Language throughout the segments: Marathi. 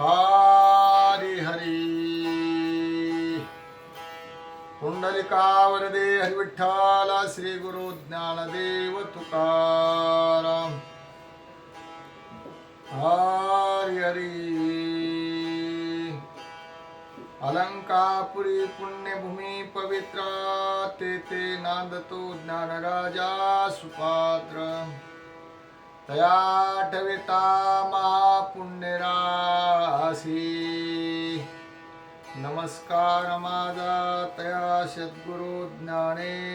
हरी हरी। पुंडलिकावरदे हरिविठ्ठल श्री गुरु ज्ञानदेव तुकाराम। हरी हरी। अलंकापुरी पुण्यभूमी ते ते नांदतो ज्ञानराजा सुपात्र। तयाटविता महापुण्यरासी नमस्कार माझा तया सद्गुरु ज्ञानेश्वरासी।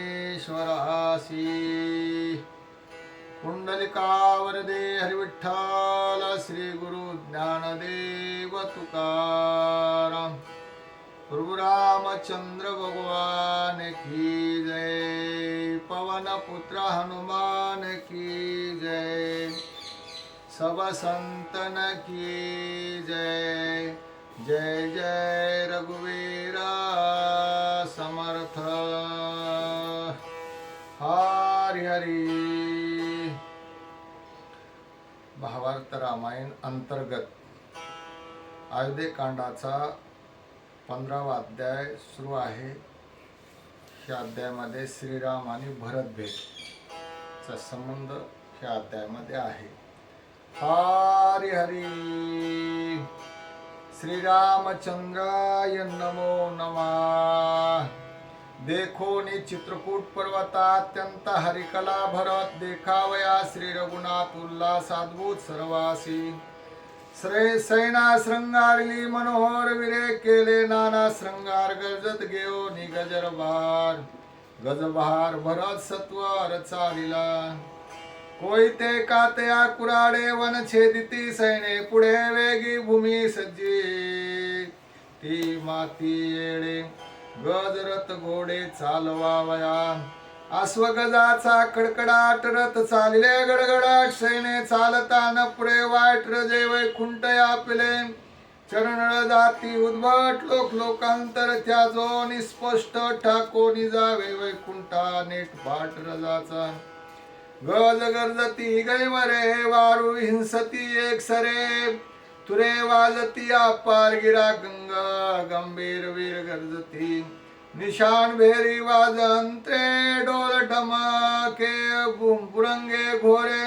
कुंडलिकावरदे हरिविठ्ठल श्री गुरु ज्ञानदेव तुकाराम। प्रभु रामचंद्र भगवान की जय। पवन पुत्र हनुमान की जय। सब संतन की जय। जय जय रघुवीर समर्थ। हरि हरी। भावार्थ रामायण अंतर्गत कांडाचा पंधरावा अध्याय सुरू आहे. या अध्यायामध्ये श्रीराम आणि भरत भेटचा संबंध या अध्यायामध्ये आहे. हरी हरी. श्रीरामचंद्राय नमो नमा. देखो नि चित्रकूट पर्वतात्यंत हरिकला भरत देखावया श्री रघुनाथ उल्हास अद्भुत सर्वासी. श्रे सैना शृंगारली मनोहर विरे केले नाना श्रृंगार गजत घेऊ नि गजरभार गजबहार भरत सत्वर चालिला कोयते कातया कुराडे वन छेदिती सैने पुढे वेगी भूमी सज्जी ती माती येडे गजरत घोडे चालवावया अश्वगजाचा कडकडाट रथ चालले गडगडाट. सैने चालताना पुढे वाट रजे वैकुंठ आपले चरण जाती उद्भट लोक लोकांतर त्याजो निस्पष्ट ठाको निजावे वैकुंठा नेट भाट रजाचा. गज गर्जती गैमरे वारू हिंसती एक सरे. तुरे वाजती अपार गिरा गंगा गंभीर वीर गर्जती. निशान भेरी वाजंत्रे डोल ढमाके पुरंगे घोरे.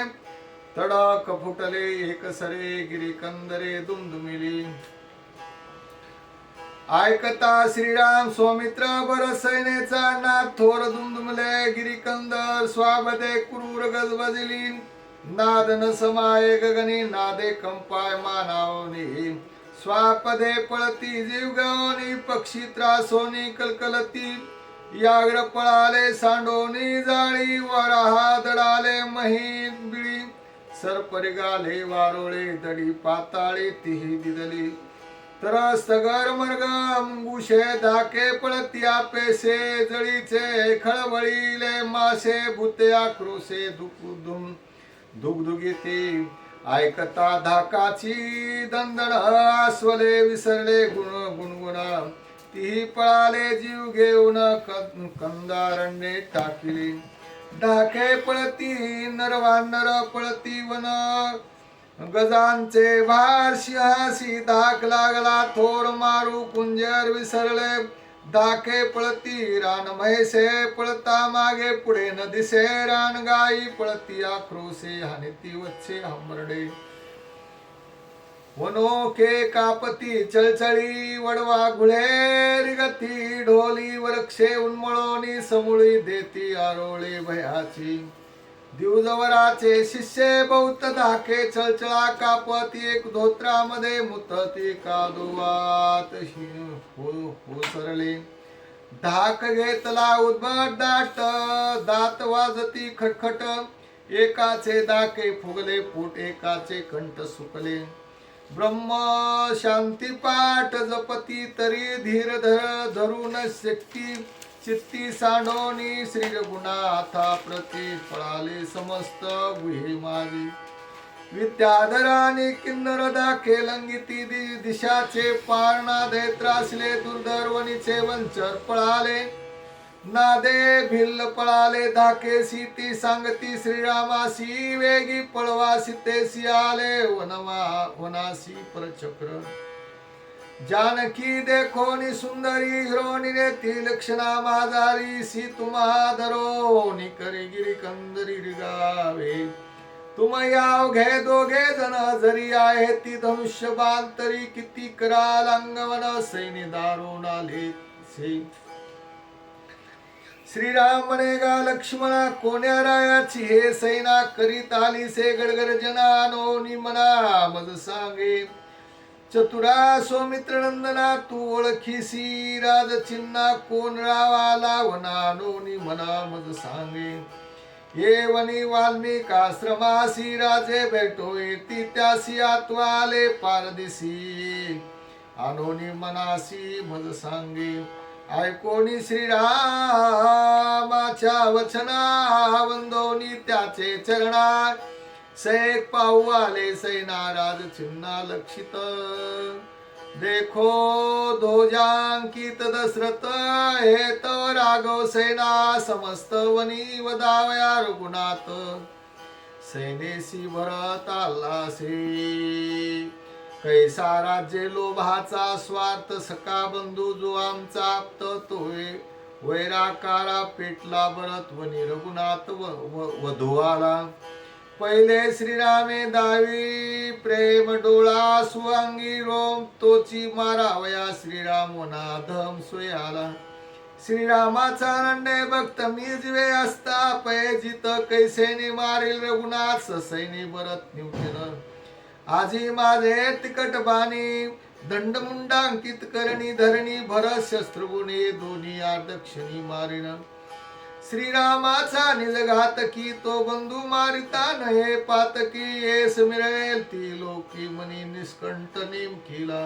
तडाक फुटले एक सरे गिरी कंदरे दुमदुमिली ऐकता श्रीराम सौमित्र बर सैनेचा नाथ थोर दुमदुमले गिरीकंदर स्वाबदे क्रूर गजबजली नाद न समाये गगनी नादे कंपाय मानावनी. स्वापदे पळती जीव गवनी पक्षी त्रासोनी कलकलती. याग्र पळाले सांडोनी जाळी वराहा दडाले मही बिळी. सरपरिगाले वारोळे दडी पाताळी तिही दिदली. तर सगर मर्ग अंगुशे धाके पळत्या पेसे जळीचे खळबळीले मासे भूते आक्रोशे दुकुदुम दुगदुगीती ऐकता धाकाची दंदण स्वले विसरले गुण गुणगुणा. ती पळाले जीव घेऊन क- कंदारण्ये टाकिली. डाके पळती नरवानर पळती वन. गजांचे भार सिंहासी धाक लागला थोर मारू कुंजर विसरले. दाखे पळती रान म्हैसे पळता मागे पुढे न दिसे रान गाई पळती आक्रोसे हानिती वच्चे हमरडे. वनोके कापती चळचळी वडवा घुळे गती ढोली वरक्षे उन्मळोनी समुळी देती आरोळे भयाची. दिवजवराचे शिष्य बौद्ध धाके चळचळा कापती एक धोत्रामध्ये मुतती कादुवात. हो, हो सरले धाक घेतला उद्भट दाट दात वाजती खटखट. एकाचे दाके फुगले पोट एकाचे कंठ सुकले. ब्रह्म शांती पाठ जपती तरी धीर धर धरून शक्ती. चित्ती सांडोनी श्री रघुनाथा प्रती पळाले समस्त गुहे माझी विद्याधराने किन्नर दाखे लंगिती दि- दिशाचे पारणा दैत्रासले दुर्धर्वणीचे वंचर पळाले. नादे भिल्ल पळाले धाके सीती सांगती श्रीरामासी वेगी पळवा ते आले वनवा वनासी परचक्र. जानकी देखो नि सुंदरी हिरोनी ती तिलक्षणा माझारी सी तुम्हा नि करी गिरी कंदरी रिगावे. तुम याव घे दोघे जण जरी आहे ती धनुष्य बांतरी किती कराल अंगवन सैनी दारुण आले से. श्रीराम म्हणे गा लक्ष्मणा कोण्या रायाची हे सैना करीत आली से गडगर्जना नोनी मना मज सांगे. चतुरा सौमित्र नंदना तू ओळखीसी राज चिन्हा कोण रावाला वना नोनी म्हणा मज सांगे. ये वनी वाल्मिक आश्रमासी राजे भेटो येती त्यासी आत्वाले पारदिसी. अनोनी मनासी मज सांगे. ऐकोनी श्रीरामाच्या वचना वंदोनी त्याचे चरणा सैक पाहू आले सैनाराज चिन्हा लक्षित. देखो ध्वजांकित दशरथ हे तर राघव सेना समस्त वनी वदावया रघुनाथ. सैनेसी भरत आलासी कैसा राज्य लोभाचा स्वार्थ सका बंधू जो आमचा आप्त तोय. वैराकारा पेटला भरत वनी रघुनाथ व- व- वधू आला पहिले श्रीरामे दावी प्रेम डोळा सुवांगी रोम तोची मारावया श्रीराम नाधम सोयाला. श्रीरामाचा नंडे भक्त मी जिवे असता पयजित कैसेनी मारील रघुनाथ सैनी भरत निवटेन आजी माझे तिकट बाणी दंडमुंडांकित करणी धरणी भरत शस्त्रगुणे दोन्ही आदक्षणी मारिण श्रीरामाचा निजघात की तो बंधू मारिता नये पातकी येस मिळेल ती लोकी मनी निष्कंठ नेमकीला.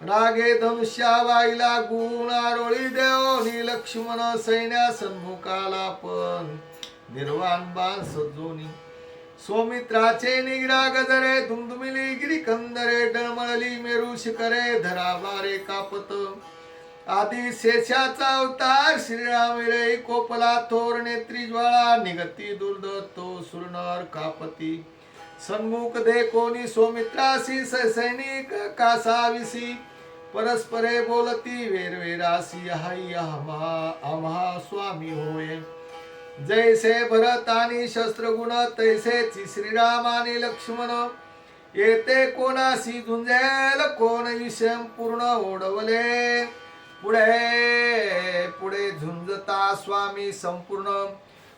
रागे धनुष्या वाईला गुण आरोळी देव नि लक्ष्मण सैन्या सन्मुखाला पण. निर्वाण बाण सजोनी सोमित्राचे निगरा गजरे धुमधुमिली गिरी कंदरे डळमळली मेरू शिखरे धरा बारे कापत. आधी शेषाचा अवतार श्रीराम रे कोपला थोर नेत्री ज्वाळा निगती दुर्दत्तो सुरनर कापती. सन्मुख दे कोणी सौमित्रासी सैनिक कासाविसी परस्परे बोलती वेरवेरासी हाई आम्हा आम्हा स्वामी होय. जैसे भरत आणि शस्त्रगुण तैसेची श्रीराम आणि लक्ष्मण. येते कोणाशी झुंजेल कोण विषम पूर्ण ओढवले. पुढे पुढे झुंजता स्वामी संपूर्ण.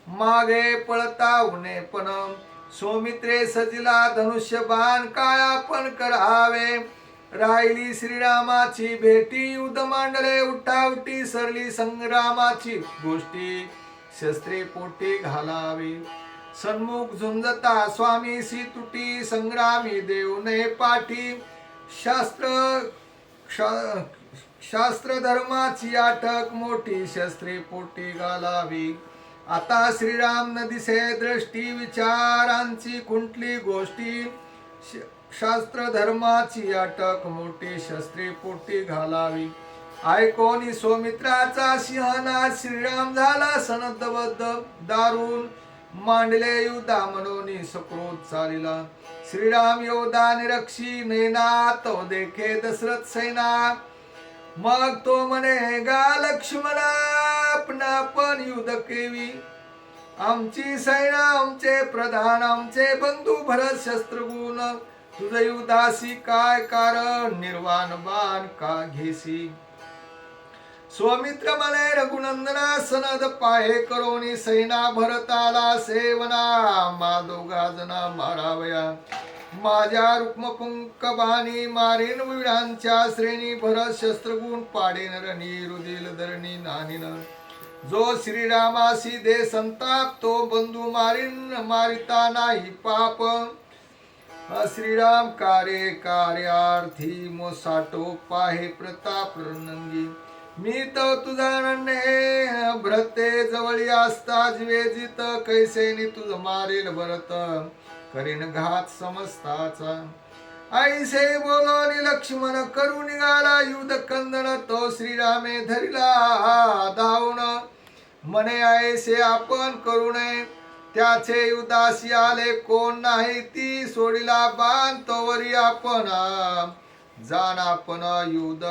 मागे पळता उणे पण. सौमित्रे सजिला धनुष्य बाण काय आपण करावे? राहिली श्रीरामाची भेटी युद्ध मांडले उठावटी सरली संग्रामाची गोष्टी. शस्त्रे पोटी घालावी. सन्मुख झुंजता स्वामी सी तुटी संग्रामी देवने पाठी. शास्त्र शास्त्र धर्माची अटक मोठी शस्त्रे पोटी घालावी. आता श्रीराम नदीसे दृष्टी विचारांची कुंटली गोष्टी. श- शास्त्र धर्माची अटक मोठी शस्त्री पोटी घालावी. ऐकोनी सौमित्राचा सिंहना श्रीराम झाला सनदबद्ध दारुण. मांडले युद्धा मनोनी सक्रोध चालिला. श्रीराम योदा निरक्षी नैना तो देखे दशरथ सेना. मग तो म्हणे गा लक्ष्मणा आपण पण युद्ध केवी. आमची सैना आमचे प्रधान आमचे बंधू भरत शस्त्रगुण. तुझ युद्धासी काय कारण? निर्वाण बाण का घेसी स्वमित्र म्हणे रघुनंदना सनद पाहे करोनी सैना भरताला सेवना माधोगा जना मारावया. माझ्या रुक्मकुंकबानी मारीन विडांच्या श्रेणी भरत शस्त्रगुण पाडेन रणी रुदिल धरणी नानिन. जो श्रीरामासी दे संताप तो बंधू मारीन मारिता नाही पाप. श्रीराम कार्य कार्यार्थी मोसाटो पाहे प्रताप रणंगी. मी तो तुझा नन्हे भ्रते जवळी असता जिवेजित कैसेनी तुझ मारेल भरत. करीन घात समस्ताचा. ऐसे बोलोनी लक्ष्मण करू निघाला युद्ध कंदन तो श्रीरामे धरिला धावण मने ऐसे आपण करू नये. त्याचे उदासी आले कोण नाही ती सोडिला बाण तोवरी आपण जाण आपण युद्ध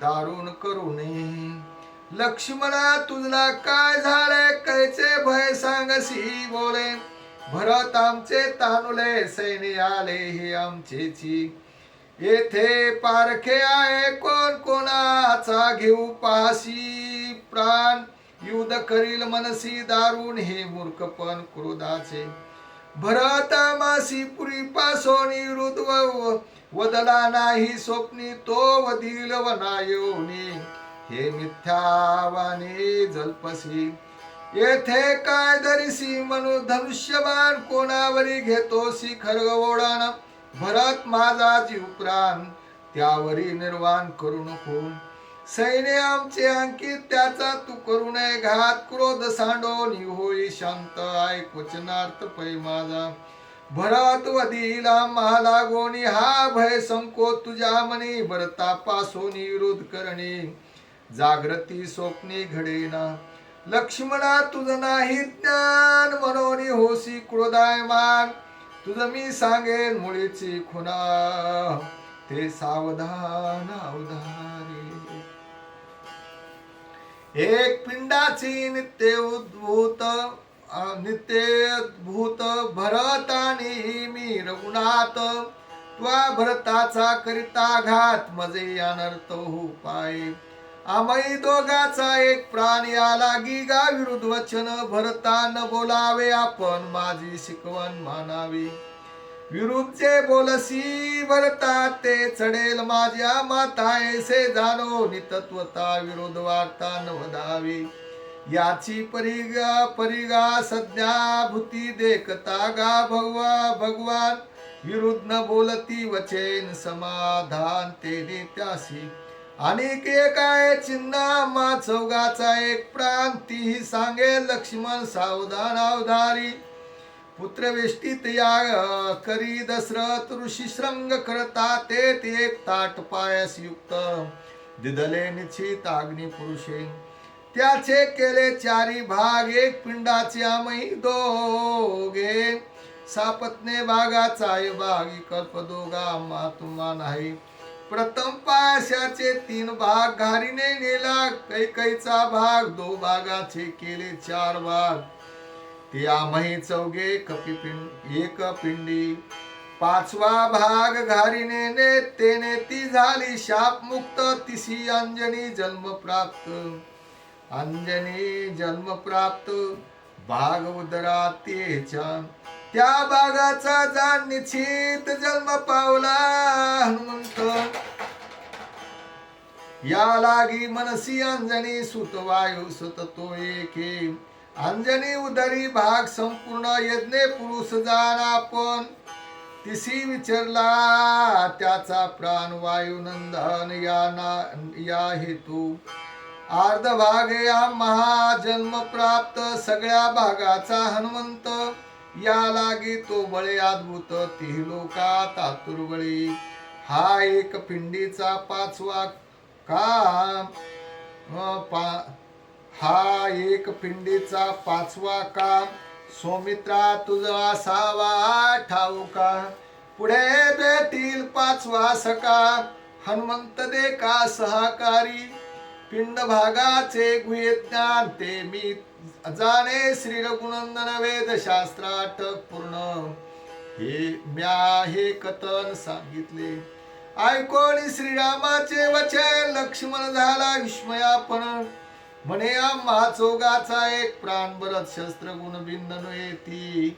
दारुण करू नये. लक्ष्मणा तुझला काय झाले कैचे भय सांगसी बोले. भरत आमचे तानुले सैन्य आले हे आमचेची. येथे पारखे आहे कोण कोणाचा घेऊ पाशी. प्राण युद्ध करील मनसी दारुण हे मूर्खपण क्रोधाचे. भरत मासी पुरी पासून रुद्व वदला नाही स्वप्नी तो वदील वनायोनी. हे मिथ्यावाने जल्पसी येथे काय दरिसी म्हणून धनुष्यबाण कोणावरी घेतोसी खरगवोडान भरत माझा जीव प्राण त्यावरी निर्वाण करू नको. सैन्य आमचे अंकित त्याचा तू करू नये घात. क्रोध सांडो होई शांत आय वचनार्थ पै माझा. भरत वधीला महाला गोणी हा भय संकोच तुझ्या मनी. भरता पासोनी विरोध करणे. जागृती स्वप्ने घडेना. लक्ष्मणा तुझ नाही ज्ञान मनोनी होसी क्रोधायमान. तुझ मी सांगेन मुळीची खुना ते सावधान अवधारे एक पिंडाची नित्य उद्भूत नित्यभूत नित्य भरत आणि मी रघुनाथ. त्वा भरताचा करिता घात मजे अनर्थ हो पाय आमई दोघाचा एक प्राण या लागी गा विरुद्ध वचन भरता न बोलावे आपण. माझी शिकवण मानावी. विरुद्धचे बोलसी भरता ते चढेल माझ्या माता ऐसे जाणो नितत्वता विरोध वार्ता न वदावी याची परिगा परिगा सध्या भूती देखता गा भगवा भगवान. विरुद्ध न बोलती वचेन समाधान. ते आणि एक काय चिन्हा मा चौगाचा एक प्राण तीही सांगे लक्ष्मण सावधान अवधारी. पुत्रवेष्टीत या करी दशरथ ऋषी श्रंग करता ते एक ताट पायस युक्त. दिदले निश्चित अग्नी पुरुषे. त्याचे केले चारी भाग एक पिंडाचे आमही दोघे. सापत्ने भागाचा ये भागी कल्प मा मातुमा नाही. प्रथम पाशाचे तीन भाग घारीने नेला. कैकैचा भाग दो भागाचे केले चार भाग. ते चौघे कपिपिंड एक पिंडी. पाचवा भाग घारीने ने तेने ती झाली शाप मुक्त तिसी अंजनी जन्म प्राप्त अंजनी जन्म प्राप्त भाग उदरा तेच्या त्या भागाचा जा निश्चित जन्म पावला हनुमंत. या लागी मनसी अंजनी सुत वायू सुत तो एके. अंजनी उदरी भाग संपूर्ण यज्ञे पुरुष जाण आपण. तिसी विचारला त्याचा प्राण वायू नंदन या ना या हेतू. अर्ध भाग या महाजन्म प्राप्त सगळ्या भागाचा हनुमंत. या लागी तो बळे अद्भुत ती लोका तातुर्बळी. हा एक पिंडीचा पाचवा काम पा हा एक पिंडीचा पाचवा काम. सोमित्रा तुझा सावा ठाऊका पुढे देतील पाचवा सका. हनुमंत दे का सहकारी? पिंड भागाचे ज्ञान ते मी जाणे श्री रघुनंदन वेद शास्त्राटक पूर्ण. हे म्या हे कथन सांगितले. ऐकोणी श्रीरामाचे वचन लक्ष्मण झाला विस्मयापण म्हणे आम्हा चौगाचा एक प्राण बरत शस्त्र गुण बिंदन येती.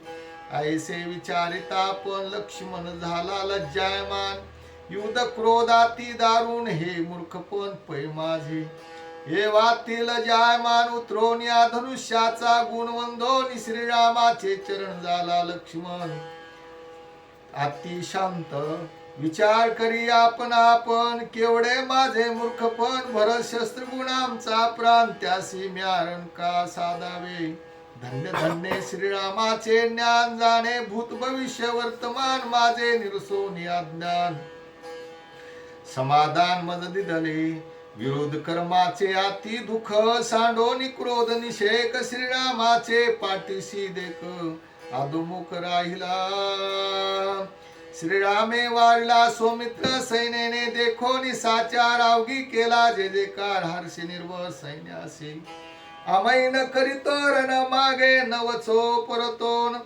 ऐसे विचारिता पण लक्ष्मण झाला लज्जायमान. युद्ध क्रोधाती दारुण हे मूर्खपण पै माझे. हे वातील जायमान उतरून या धनुष्याचा गुणवंदोनी श्रीरामाचे चरण झाला लक्ष्मण. अति शांत विचार करी आपण आपण केवढे माझे मूर्खपण भरत शस्त्रगुण आमचा प्राण त्यासी म्यारण का साधावे? धन्य धन्य श्रीरामाचे ज्ञान जाणे भूत भविष्य वर्तमान माझे निरसोनी अज्ञान. समाधान मज दिदले विरोध कर्माचे अति दुःख सांडोनी क्रोध निषेक श्रीरामाचे पाठीशी देख अधोमुख राहिला. श्रीरामे वारला सोमित्र सैन्याने देखो निसाचार अवघी केला जे जेकार हर्षी निर्भर सैन्यासी अमैन करीतो रण मागे नवचो परतोन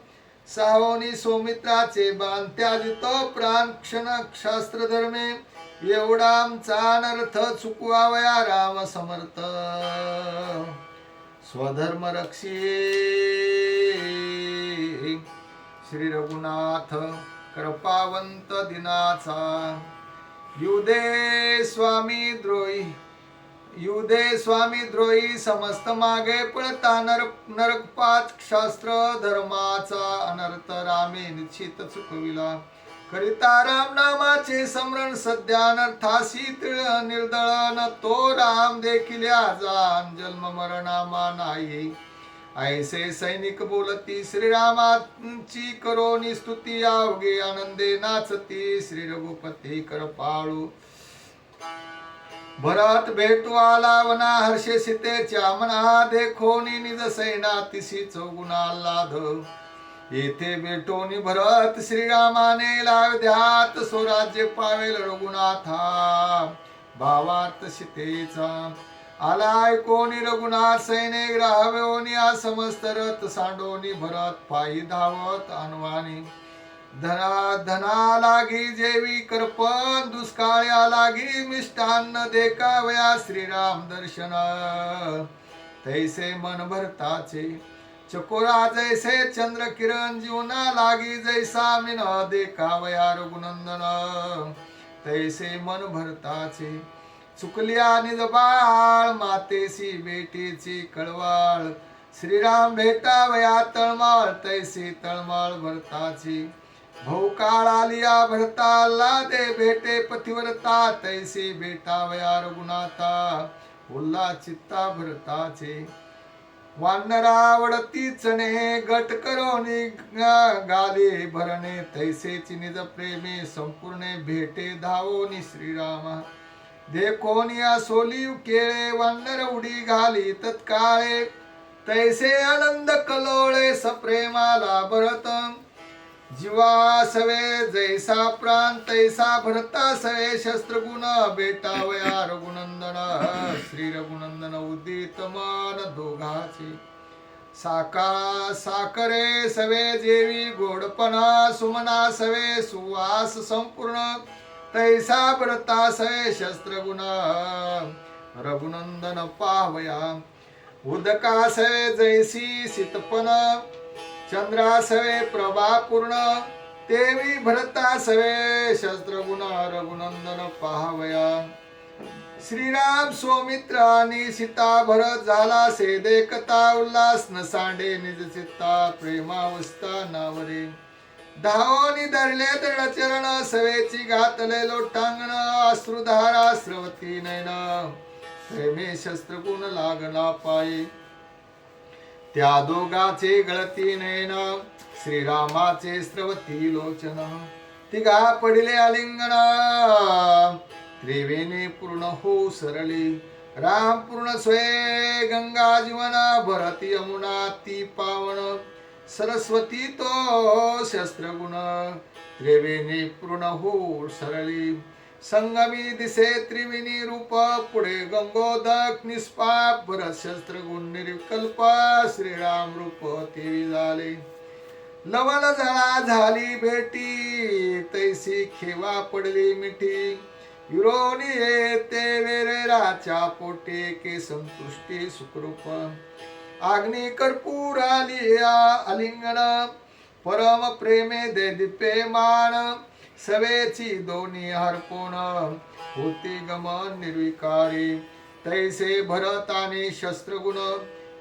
सावनी सोमित्राचे बाण त्याजितो प्राण क्षण शास्त्र धर्मे एवढा आमचा अनर्थ चुकवावया राम समर्थ. स्वधर्म रक्षी. श्री रघुनाथ कृपावंत दिनाचा. युदे स्वामी द्रोही युदे स्वामी द्रोही समस्त मागे पळता नरक नरकपात शास्त्र धर्माचा अनर्थ रामे निश्चित चुकविला. करिता राम नामाचे स्मरण सध्या अनर्थासी तिळ निर्दळन तो राम देखील जान जन्म मरणामा नाही. ऐसे सैनिक बोलती श्रीरामाची करोनी स्तुती आवगे आनंदे नाचती श्री रघुपती करपाळू. भरत भेटू आला वना हर्षे सीतेच्या मना देखोनी निज सैना तिशी चौगुणा लाध येथे बेटोनी भरत श्रीरामाने लावध्यात स्वराज्य पावेल रघुनाथा. भावात सीतेचा आलाय कोणी रघुनाथ सैनिक राहावेओनी आ समस्त रथ सांडोनी भरत पायी धावत अनवानी धना धना लागी जेवी करपण दुष्काळ्या लागी मिष्टान्न देखावया श्रीराम दर्शन. तैसे मन भरताचे चकोरा जैसे चंद्र किरण जीवना लागी जैसा मिन देखावया रघुनंदन। तैसे मन भरताचे चुकल्या निज बाळ मातेसी बेटीची कळवाळ। श्रीराम भेटावया तळमाळ तैसी तळमाळ भरताची। भोकाळ आलिया भरता लादे भेटे पतिव्रता तैसी भेटावया रघुनाथा उल्ला चित्ता भरताचे। वानरावडतीच चणे गट करोनी गाले गाली भरणे तैसेची निज प्रेमे संपूर्ण भेटे धावोनी श्रीरामा. देखोनिया सोलीव केळे वानर उडी घाली तत्काळे. तैसे आनंद कलोळे सप्रेमाला भरतम. जीवासवे जैसा प्राण तैसा भरता सवे शस्त्रगुण बेटावया रघुनंदन श्री रघुनंदन उदित मन दोघाचे. साका साकरे सवे जेवी गोडपणा सुमना सवे सुवास संपूर्ण तैसा भरता सवे शस्त्रगुण रघुनंदन पावया. उदका जैसी जैसी चंद्रासवे प्रभा पूर्ण तेवी भरता सवे शस्त्रगुण रघुनंदन पाहावया। श्रीराम सौमित्र आणि सीता भरत झाला से देखता उल्हास न सांडे निज चित्ता प्रेमावस्था नावरे। धावनी धरले दृढ चरण सवेची घातले लोटांगण अश्रुधारा स्रवती नयन। प्रेमे शस्त्रगुण लागला पायी। त्या दोघाचे गळती नयन श्रीरामाचे स्रवती लोचन. तिघा पडिले आलिंगना त्रिवेणी पूर्ण हो सरली. राम पूर्ण स्वय गंगा जीवना भरत यमुना ती पावन. सरस्वती तो शस्त्रगुण त्रिवेणी पूर्ण हो सरली. संगमी दिसे त्रिविनी रूप पुढे गंगोदक निष्पाप भरत शस्त्रगुण निर्विकल्प श्रीराम रूप तेवी झाले. लवल जळा झाली भेटी तैसी खेवा पडली मिठी. युरोनी येते वेरेराच्या पोटे के संतुष्टी सुखरूप. आग्नी कर्पूर आली आलिंगण परम प्रेमे दे दिपे मान सवेची दोन्ही हरपून होती गमन निर्विकारी. तैसे भरताने आणि शस्त्रगुण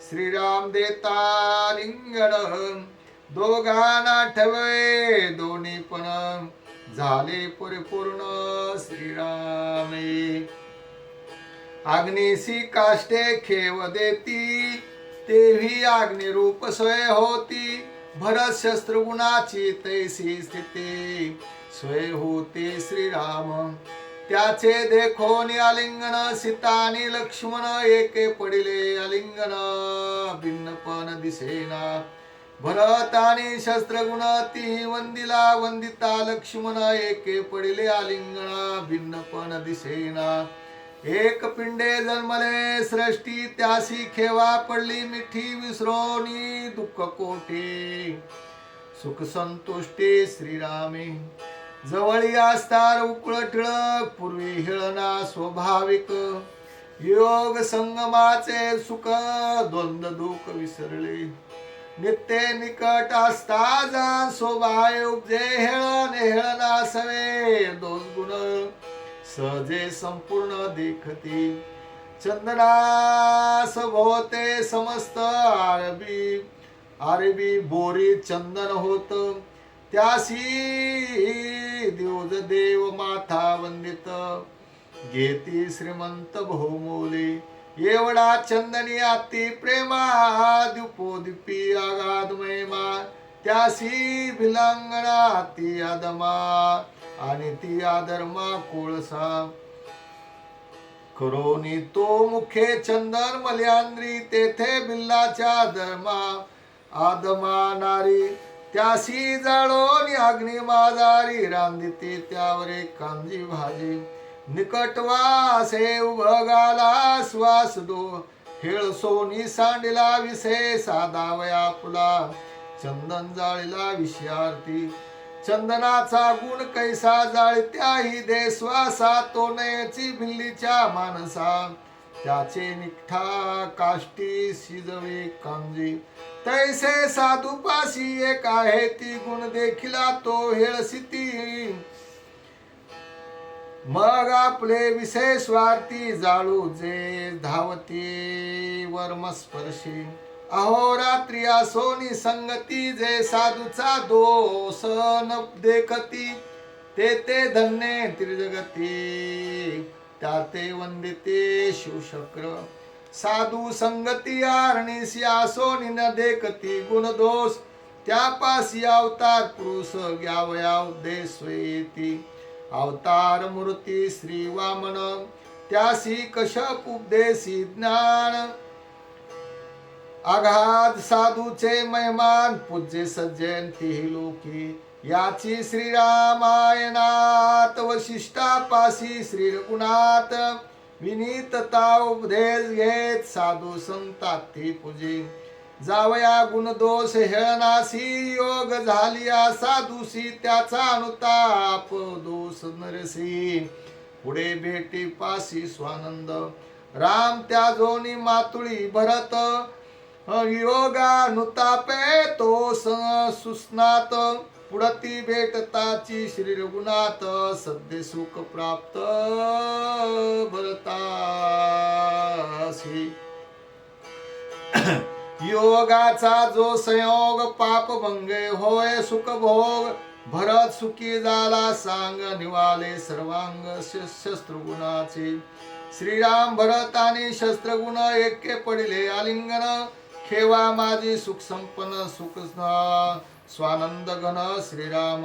श्रीराम देता लिंगण दोघांना ठेवे दोन्ही पण झाले परिपूर्ण श्रीरामे. अग्निशी काष्टे खेव देती तेही अग्निरूप स्वय होती. भरत शस्त्रगुणाची तैसी स्थिती. स्वय होते श्रीराम. त्याचे देखोनी आलिंगन सीतानी लक्ष्मण एके पडिले आलिंगन भिन्नपण दिसेना. भरतानी आणि शस्त्रगुण ती वंदिला वंदिता लक्ष्मण एके पडिले आलिंगन भिन्नपण दिसेना. एक पिंडे जन्मले सृष्टी त्यासी खेवा पडली मिठी विसरोनी दुःख कोठे? सुख संतुष्टी श्रीरामे. जवळी असतार उकळ टिळक पूर्वी हिळना स्वाभाविक. योग संगमाचे सुख द्वंद दुःख विसरले. नित्य निकट असता जा शोभाय उपजे हेळन हेळना सवे दोष गुण. सहजे संपूर्ण देखती. चंदनास भोवते समस्त आरबी. आरबी बोरी चंदन होत. त्यासी दिवज देव माथा वंदित. घेती श्रीमंत बहुमोली. एवढा चंदनी अति प्रेमा द्युपोदिपी आगाध महिमा त्यासी भिलांगणा ती आदमा. आणि ती आधर्मा कोळसा. करोनी तो मुखे चंदन मल्यांद्री तेथे बिल्लाच्या धर्मा आदमा नारी त्यासी जाळोनी अग्नी माजारी रांदिते त्यावर एक कांजी भाजी निकटवासे उभगाला श्वास दो. हेळ सोनी सांडिला विसे साधावया फुला. चंदन जाळीला विषयार्थी चंदनाचा गुण कैसा जाळत्याही दे श्वासा तो नयची भिल्लीच्या मानसा. त्याचे निष्ठा काष्टी शिजवे कांजी तैसे साधुपाशी एक आहे ती गुण देखिला तो हेळसिती मग आपले विषय स्वार्थी जाळू जे धावती वर्मस्पर्शी. अहोरात्री असोनी संगती जे साधूचा दोष न देखती. ते ते धन्य त्रिजगती त्या ते वंदिते शिवशक्र. साधू संगती आरणीसी असोनी निन देखती गुण दोष. त्यापासी अवतार पुरुष घ्यावया उद्देश अवतार मूर्ती श्री वामन त्यासी कशप उपदेशी ज्ञान. आघात साधूचे मेहमान पूज्य सज्जयंती लोकी. याची श्रीरामायणात वशिष्ठापाशी श्री रघुनाथ विनीतता उपदेश घेत साधू संतात ती पूजे. जावया गुणदोष हेळनासी योग झालिया साधूसी त्याचा अनुताप दोष नरसी. पुढे भेटी पासी स्वानंद. राम त्या जोनी मातुळी भरत. योगानुतापे तो सुस्नात. पुढती भेटताची श्री रघुनाथ सद्य सुख प्राप्त भरतासी योगाचा जो संयोग पाप भंगे होय सुख भोग भरत सुखी झाला सांग निवाले सर्वांग शस्त्रगुणाचे. श्रीराम भरत आणि शस्त्रगुण एके पडले आलिंगन खेवा माझी सुख संपन्न सुख स्वानंद घन श्रीराम।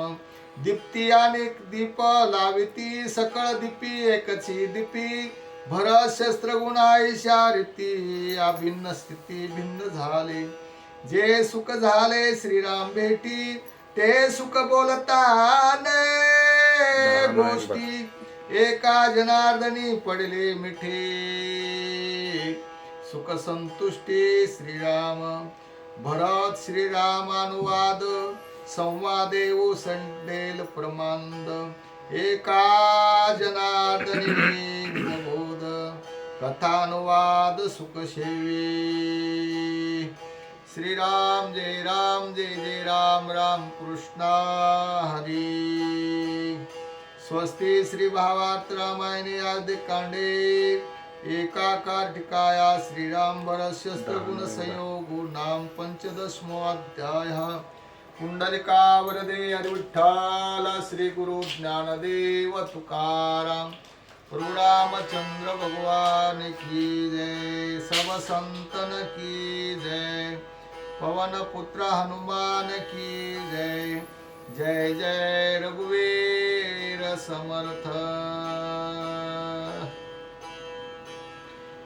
दीप्ती आणि दीप लाविती सकळ दीपी एकची दीपी। भरत शस्त्रगुण आयशा रीती अभिन्न स्थिती भिन्न झाले। जे सुख झाले श्रीराम भेटी ते सुख बोलताने। गोष्टी एका जनार्दनी पडले मिठे। सुख संतुष्टी श्रीराम। भरत श्रीरामानुवाद संवादेव संवादे संडेल प्रमांद एका जनार्दनी बोध कथानुवाद सुखसेवी। श्रीराम जय राम जय जय राम राम कृष्णा हरी। स्वस्ती श्री भावार्थ रामायणे आदि कांडे। एकाकार टिकाया श्रीराम भरत शस्त्र गुण संयोग नाम पंचदशमो अध्याय कुंडलिका वरदे हरिविठ्ठल श्री गुरु ज्ञानदेव तुकाराम। प्रभु रामचंद्र भगवान की जय। सब संतन की जय। पवन पुत्र हनुमान की जय। जय जय रघुवीर समर्थ।